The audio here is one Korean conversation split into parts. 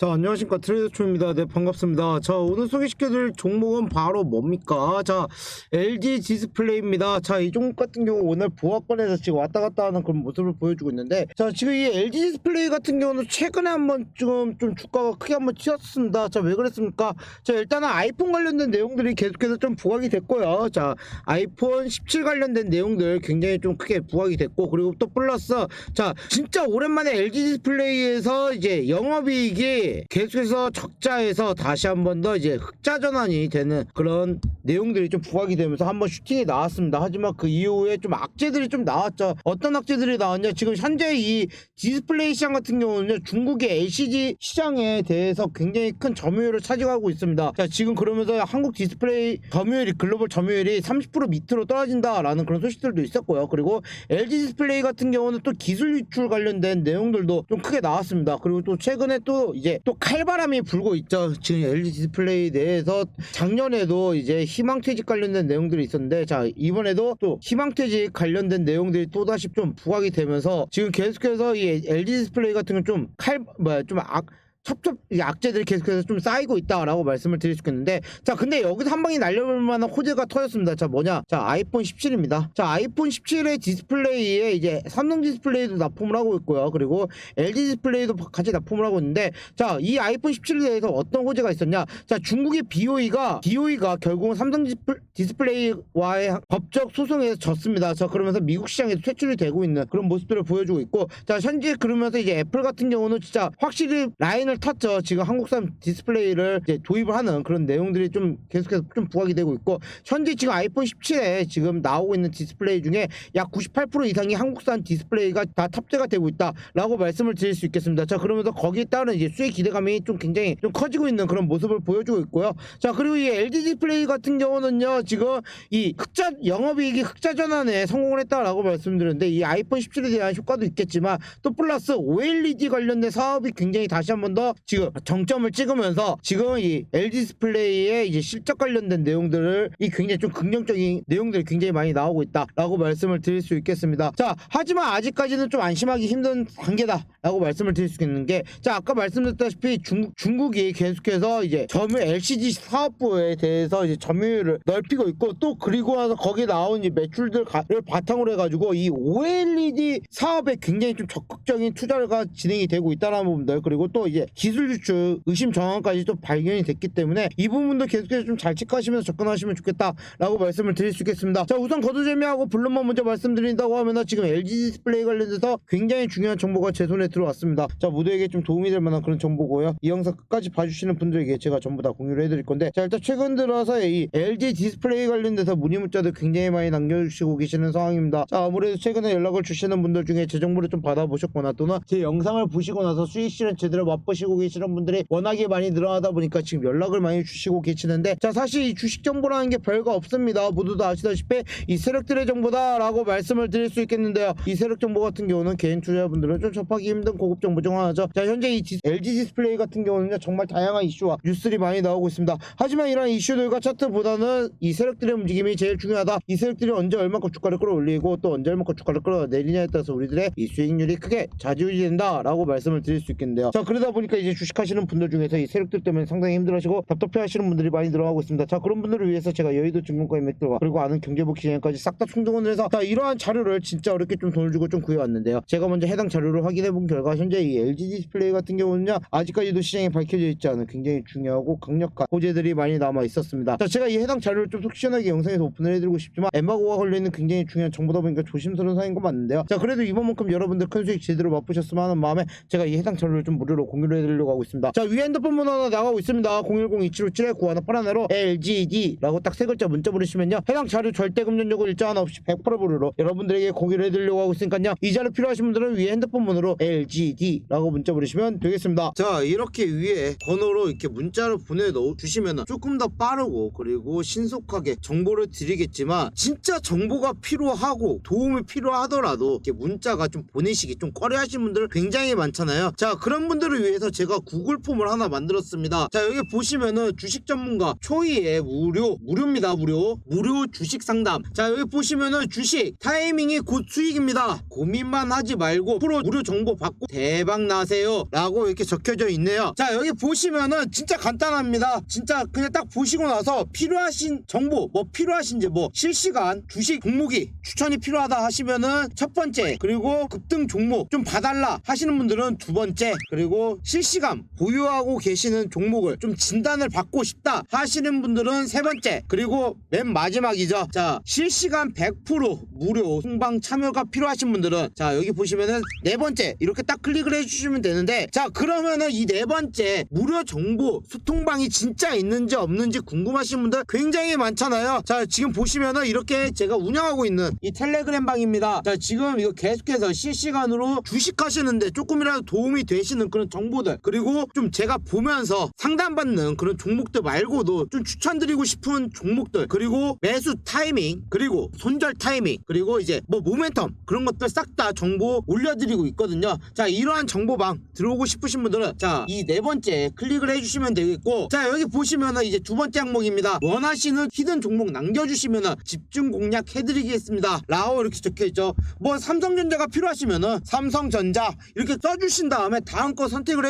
자 안녕하십니까. 트레이더초입니다. 네 반갑습니다. 자 오늘 소개시켜드릴 종목은 바로 뭡니까? 자 LG 디스플레이입니다. 자 이 종목 같은 경우 오늘 보합권에서 지금 왔다 갔다 하는 그런 모습을 보여주고 있는데 자 지금 이 LG 디스플레이 같은 경우는 최근에 한번 좀, 좀 주가가 크게 한번 튀었습니다. 자 왜 그랬습니까? 자 일단은 아이폰 관련된 내용들이 계속해서 좀 부각이 됐고요. 자 아이폰 17 관련된 내용들 굉장히 좀 크게 부각이 됐고 그리고 또 플러스 자 진짜 오랜만에 LG 디스플레이에서 이제 영업이익이 계속해서 적자에서 다시 한 번 더 이제 흑자 전환이 되는 그런 내용들이 좀 부각이 되면서 한번 슈팅이 나왔습니다. 하지만 그 이후에 좀 악재들이 좀 나왔죠. 어떤 악재들이 나왔냐? 지금 현재 이 디스플레이 시장 같은 경우는 중국의 LCD 시장에 대해서 굉장히 큰 점유율을 차지하고 있습니다. 자, 지금 그러면서 한국 디스플레이 점유율이 글로벌 점유율이 30% 밑으로 떨어진다라는 그런 소식들도 있었고요. 그리고 LG 디스플레이 같은 경우는 또 기술 유출 관련된 내용들도 좀 크게 나왔습니다. 그리고 또 최근에 또 이제 또 칼바람이 불고 있죠. 지금 LG 디스플레이 내에서 작년에도 이제 희망퇴직 관련된 내용들이 있었는데 자 이번에도 또 희망퇴직 관련된 내용들이 또다시 좀 부각이 되면서 지금 계속해서 이 LG 디스플레이 같은 건 좀 칼 뭐야 좀악 첩첩 이 악재들이 계속해서 좀 쌓이고 있다라고 말씀을 드릴 수 있겠는데 자 근데 여기서 한 방에 날려볼 만한 호재가 터졌습니다. 자 뭐냐? 자 아이폰 17입니다. 자 아이폰 17의 디스플레이에 이제 삼성 디스플레이도 납품을 하고 있고요. 그리고 LG 디스플레이도 같이 납품을 하고 있는데 자 이 아이폰 17에 대해서 어떤 호재가 있었냐? 자 중국의 BOE가 BOE가 결국은 삼성 디스플- 디스플레이와의 법적 소송에서 졌습니다. 자 그러면서 미국 시장에서 퇴출이 되고 있는 그런 모습들을 보여주고 있고 자 현재 그러면서 이제 애플 같은 경우는 진짜 확실히 라인 을 탔죠. 지금 한국산 디스플레이를 이제 도입을 하는 그런 내용들이 좀 계속해서 좀 부각이 되고 있고 현재 지금 아이폰 17에 지금 나오고 있는 디스플레이 중에 약 98% 이상이 한국산 디스플레이가 다 탑재가 되고 있다라고 말씀을 드릴 수 있겠습니다. 자 그러면서 거기에 따른 이제 수의 기대감이 좀 굉장히 좀 커지고 있는 그런 모습을 보여주고 있고요. 자 그리고 이 LG 디스플레이 같은 경우는요 지금 이 흑자 영업이익이 흑자 전환에 성공을 했다라고 말씀드렸는데 이 아이폰 17에 대한 효과도 있겠지만 또 플러스 OLED 관련된 사업이 굉장히 다시 한번 더 지금 정점을 찍으면서 지금 이 LG 디스플레이의 이제 실적 관련된 내용들을 이 굉장히 좀 긍정적인 내용들이 굉장히 많이 나오고 있다라고 말씀을 드릴 수 있겠습니다. 자 하지만 아직까지는 좀 안심하기 힘든 단계다라고 말씀을 드릴 수 있는 게 자 아까 말씀드렸다시피 중, 중국이 계속해서 이제 점유 LCD 사업부에 대해서 이제 점유율을 넓히고 있고 또 그리고 나서 거기 나온 이 매출들을 바탕으로 해가지고 이 OLED 사업에 굉장히 좀 적극적인 투자가 진행이 되고 있다는 부분들 그리고 또 이제 기술 유출 의심 정황까지 또 발견이 됐기 때문에 이 부분도 계속해서 좀 잘 체크하시면서 접근하시면 좋겠다라고 말씀을 드릴 수 있겠습니다. 자 우선 거두재미하고 블룸만 먼저 말씀드린다고 하면은 지금 LG 디스플레이 관련돼서 굉장히 중요한 정보가 제 손에 들어왔습니다. 자 모두에게 좀 도움이 될 만한 그런 정보고요. 이 영상 끝까지 봐주시는 분들에게 제가 전부 다 공유를 해드릴 건데 자 일단 최근 들어서 이 LG 디스플레이 관련돼서 문의 문자들 굉장히 많이 남겨주시고 계시는 상황입니다. 자 아무래도 최근에 연락을 주시는 분들 중에 제 정보를 좀 받아보셨거나 또는 제 영상을 보시고 나서 수익 실현 제대로 맛보시 고 계시는 분들이 워낙에 많이 늘어나다 보니까 지금 연락을 많이 주시고 계시는데 자 사실 이 주식 정보라는 게 별거 없습니다. 모두 다 아시다시피 이 세력들의 정보다라고 말씀을 드릴 수 있겠는데요. 이 세력 정보 같은 경우는 개인 투자분들은 좀 접하기 힘든 고급 정보 중 하나죠. 자 현재 이 디- LG 디스플레이 같은 경우는요 정말 다양한 이슈와 뉴스들이 많이 나오고 있습니다. 하지만 이런 이슈들과 차트보다는 이 세력들의 움직임이 제일 중요하다. 이 세력들이 언제 얼마큼 주가를 끌어올리고 또 언제 얼마큼 주가를 끌어내리냐에 따라서 우리들의 이 수익률이 크게 좌지우지된다라고 말씀을 드릴 수 있겠는데요. 자 그러다 보니까 이제 주식하시는 분들 중에서 이 세력들 때문에 상당히 힘들어하시고 답답해하시는 분들이 많이 늘어나고 있습니다. 자 그런 분들을 위해서 제가 여의도 증권가의 맥들과 그리고 아는 경제복 시장까지 싹다 충동을 해서 자 이러한 자료를 진짜 어렵게 좀 돈을 주고 좀 구해왔는데요. 제가 먼저 해당 자료를 확인해 본 결과 현재 이 LG 디스플레이 같은 경우는요 아직까지도 시장에 밝혀져 있지 않은 굉장히 중요하고 강력한 호재들이 많이 남아 있었습니다. 자 제가 이 해당 자료를 좀 속 시원하게 영상에서 오픈을 해드리고 싶지만 엠바고가 걸려있는 굉장히 중요한 정보다 보니까 조심스러운 사인 건 맞는데요. 자 그래도 이번만큼 여러분들 큰 수익 제대로 맛보셨으면 하는 마음에 제가 이 해당 자료를 좀 무료로 공유를 해드리려고 하고 있습니다. 자 위에 핸드폰 번호 하나 나가고 있습니다. 010-2757-9181로 LGD라고 딱 세 글자 문자 보내시면요 해당 자료 절대 금전요구 일자 하나 없이 100% 무료로 여러분들에게 공유를 해드리려고 하고 있으니까요 이 자료 필요하신 분들은 위에 핸드폰 번호로 LGD라고 문자 보내시면 되겠습니다. 자 이렇게 위에 번호로 이렇게 문자를 보내 넣어 주시면 조금 더 빠르고 그리고 신속하게 정보를 드리겠지만 진짜 정보가 필요하고 도움이 필요하더라도 이렇게 문자가 좀 보내시기 좀 꺼려하시는 분들 굉장히 많잖아요. 자 그런 분들을 위해서 그래서 제가 구글 폼을 하나 만들었습니다. 자 여기 보시면은 주식 전문가 초이의 무료 무료입니다 무료 무료 주식 상담. 자 여기 보시면은 주식 타이밍이 곧 수익입니다. 고민만 하지 말고 프로 무료 정보 받고 대박 나세요 라고 이렇게 적혀져 있네요. 자 여기 보시면은 진짜 간단합니다. 진짜 그냥 딱 보시고 나서 필요하신 정보 뭐 필요하신지 뭐 실시간 주식 종목이 추천이 필요하다 하시면은 첫 번째 그리고 급등 종목 좀 봐달라 하시는 분들은 두 번째 그리고 실시간 보유하고 계시는 종목을 좀 진단을 받고 싶다 하시는 분들은 세 번째 그리고 맨 마지막이죠. 자 실시간 100% 무료 홍방 참여가 필요하신 분들은 자 여기 보시면은 네 번째 이렇게 딱 클릭을 해주시면 되는데 자 그러면은 이 네 번째 무료 정보 소통방이 진짜 있는지 없는지 궁금하신 분들 굉장히 많잖아요. 자 지금 보시면은 이렇게 제가 운영하고 있는 이 텔레그램 방입니다. 자 지금 이거 계속해서 실시간으로 주식하시는데 조금이라도 도움이 되시는 그런 정보 들 그리고 좀 제가 보면서 상담받는 그런 종목들 말고도 좀 추천드리고 싶은 종목들 그리고 매수 타이밍 그리고 손절 타이밍 그리고 이제 뭐 모멘텀 그런 것들 싹 다 정보 올려드리고 있거든요. 자 이러한 정보방 들어오고 싶으신 분들은 자 이 네 번째 클릭을 해주시면 되겠고 자 여기 보시면은 이제 두 번째 항목입니다. 원하시는 히든 종목 남겨주시면은 집중 공략 해드리겠습니다. 라오 이렇게 적혀있죠. 뭐 삼성전자가 필요하시면은 삼성전자 이렇게 써주신 다음에 다음 거 선택을 해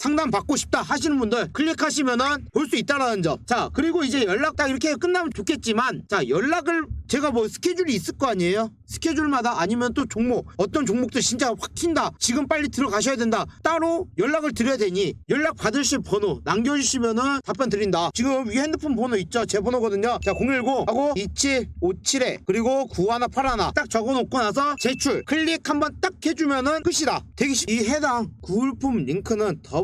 상담 받고 싶다 하시는 분들 클릭하시면은 볼 수 있다라는 점. 자, 그리고 이제 연락 딱 이렇게 끝나면 좋겠지만, 자, 연락을 제가 뭐 스케줄이 있을 거 아니에요? 스케줄마다 아니면 또 종목, 어떤 종목들 진짜 확 튄다. 지금 빨리 들어가셔야 된다. 따로 연락을 드려야 되니, 연락 받으실 번호 남겨주시면은 답변 드린다. 지금 위 핸드폰 번호 있죠? 제 번호거든요. 자, 010 하고 2757에 그리고 9181. 딱 적어놓고 나서 제출. 클릭 한번 딱 해주면은 끝이다. 대기시. 이 해당 구울품 링크는 더